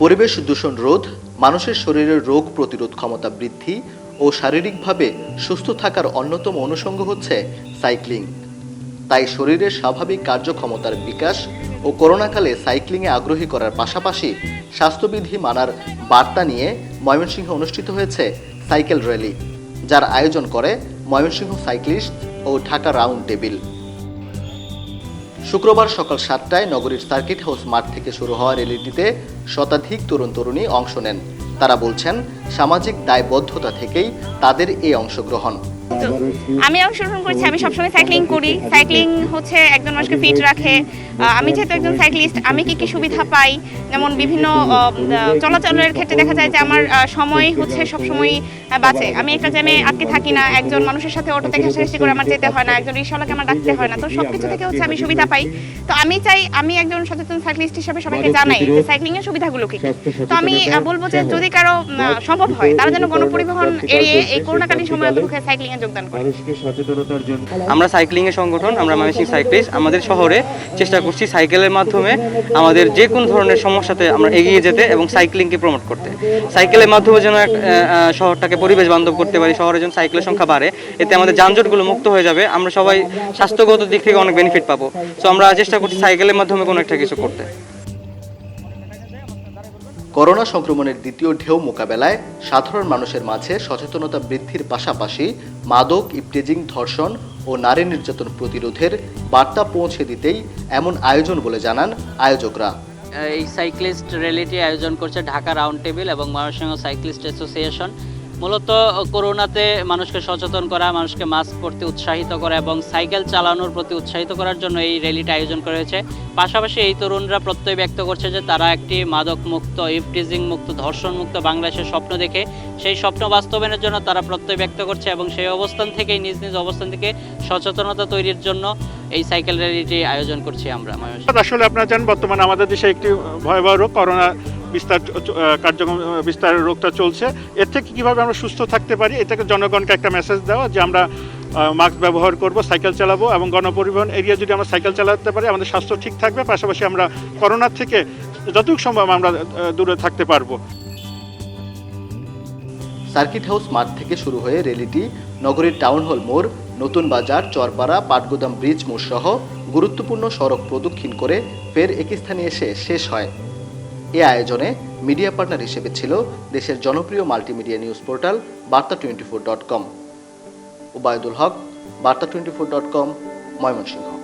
পরিবেশ দূষণ রোধ, মানুষের শরীরের রোগ প্রতিরোধ ক্ষমতা বৃদ্ধি ও শারীরিকভাবে সুস্থ থাকার অন্যতম অনুষঙ্গ হচ্ছে সাইক্লিং। তাই শরীরের স্বাভাবিক কার্যক্ষমতার বিকাশ ও করোনাকালে সাইক্লিংয়ে আগ্রহী করার পাশাপাশি স্বাস্থ্যবিধি মানার বার্তা নিয়ে ময়মনসিংহে অনুষ্ঠিত হয়েছে সাইকেল র্যালি, যার আয়োজন করে ময়মনসিংহ সাইক্লিস্ট ও ঢাকা রাউন্ড টেবিল। শুক্রবার সকাল সাতটায় নগরীর সার্কিট হাউস মাঠ থেকে শুরু হওয়া র্যালিটিতে শতাধিক তরুণ তরুণী অংশ নেন। তারা বলছেন, সামাজিক দায়বদ্ধতা থেকেই তাদের এই অংশগ্রহণ। আমি অংশগ্রহণ করছি আমি সবসময় সাইক্লিং করি। সাইক্লিং হচ্ছে একজন মানুষকে ফিট রাখে। আমি যেহেতু একজন সাইক্লিস্ট আমি কি কি সুবিধা পাই? যেমন বিভিন্ন চলাচলের ক্ষেত্রে দেখা যায় যে আমার সময় হচ্ছে সবসময় বাঁচে। আমি একটা জ্যামে আটকে থাকি না একজন মানুষের সাথে অটোতে ঘেঁষাঘেঁষি করে আমার যেতে হয় না একজন রিক্সাওয়ালাকে আমার ডাকতে হয় না। তো সবকিছু থেকে হচ্ছে আমি সুবিধা পাই। তো আমি চাই আমি একজন সচেতন সাইক্লিস্ট হিসেবে সবাইকে জানাই যে সাইক্লিং এর সুবিধাগুলো কি কি। তো আমি বলব যে যদি কারও আহ, সম্ভব হয় তারা যেন গণপরিবহন এড়িয়ে এই করোনাকালীন সময়ের মুখে সাইক্লিং এ যোগদান করে আমরা সাইক্লিং এর সংগঠন আমরা ময়মনসিংহ সাইক্লিস্ট আমাদের শহরে চেষ্টা করছি সাইকেলের মাধ্যমে আমাদের যে কোনো ধরনের সমস্যাতে আমরা এগিয়ে যেতে এবং সাইক্লিংকে প্রমোট করতে। সাইকেলের মাধ্যমে যেন শহরটাকে পরিবেশ বান্ধব করতে পারি শহরে যেন সাইকেলের সংখ্যা বাড়ে এতে আমাদের যানজটগুলো মুক্ত হয়ে যাবে আমরা সবাই স্বাস্থ্যগত দিক থেকে অনেক বেনিফিট পাবো। সো আমরা চেষ্টা করছি সাইকেলের মাধ্যমে কোনো একটা কিছু করতে। করোনা সংক্রমণের দ্বিতীয় ঢেউ মোকাবেলায় সাধারণ মানুষের মাঝে সচেতনতা বৃদ্ধির পাশাপাশি মাদক, ইপটেজিং, ধর্ষণ ও নারী নির্যাতন প্রতিরোধের বার্তা পৌঁছে দিতেই এমন আয়োজন বলে জানান আয়োজকরা। এই সাইক্লিস্ট র্যালিটি আয়োজন করছে ঢাকা রাউন্ড টেবিল এবং ময়মনসিংহ সাইক্লিস্ট অ্যাসোসিয়েশন। মূলত করোনাতে মানুষকে সচেতন করা, মানুষকে মাস্ক পরতে উৎসাহিত করা এবং সাইকেল চালানোর প্রতি উৎসাহিত করার জন্য এই র্যালিটা আয়োজন করা হয়েছে। পাশাপাশি এই তরুণরা প্রত্যয় ব্যক্ত করছে যে তারা একটি মাদক মুক্ত ইফটিজিং মুক্ত, ধর্ষণ মুক্ত বাংলাদেশের স্বপ্ন দেখে, সেই স্বপ্ন বাস্তবায়নের জন্য তারা প্রত্যয় ব্যক্ত করছে এবং সেই অবস্থান থেকেই নিজ নিজ অবস্থান থেকে সচেতনতা তৈরির জন্য এই সাইকেল র্যালিটি আয়োজন করছি আমরা। আসলে আপনারা জানেন, বর্তমানে আমাদের দেশে একটি ভয়াবহ করোনা বিস্তার কার্যক্রম আহ, বিস্তারের রোগটা চলছে। এর থেকে কীভাবে আমরা সুস্থ থাকতে পারি এটাকে জনগণকে একটা মেসেজ দেওয়া যে আমরা মাস্ক ব্যবহার করব সাইকেল চালাবো এবং গণপরিবহন এরিয়া যদি আমরা সাইকেল চালাতে পারি আমাদের স্বাস্থ্য ঠিক থাকবে। পাশাপাশি আমরা করোনার থেকে যতটুকু সম্ভব আমরা দূরে থাকতে পারব। সার্কিট হাউস মাঠ থেকে শুরু হয়ে র্যালিটি নগরীর টাউন হল মোড় নতুন বাজার চরপাড়া পাটগুদাম ব্রিজ মোড় সহ গুরুত্বপূর্ণ সড়ক প্রদক্ষিণ করে ফের একই স্থানে এসে শেষ হয়। এ আয়োজনে মিডিয়া পার্টনার হিসেবে ছিল দেশের জনপ্রিয় multimedia news portal Barta twenty four dot com. Obaidul Haque, Barta twenty four dot com, Mymensingh.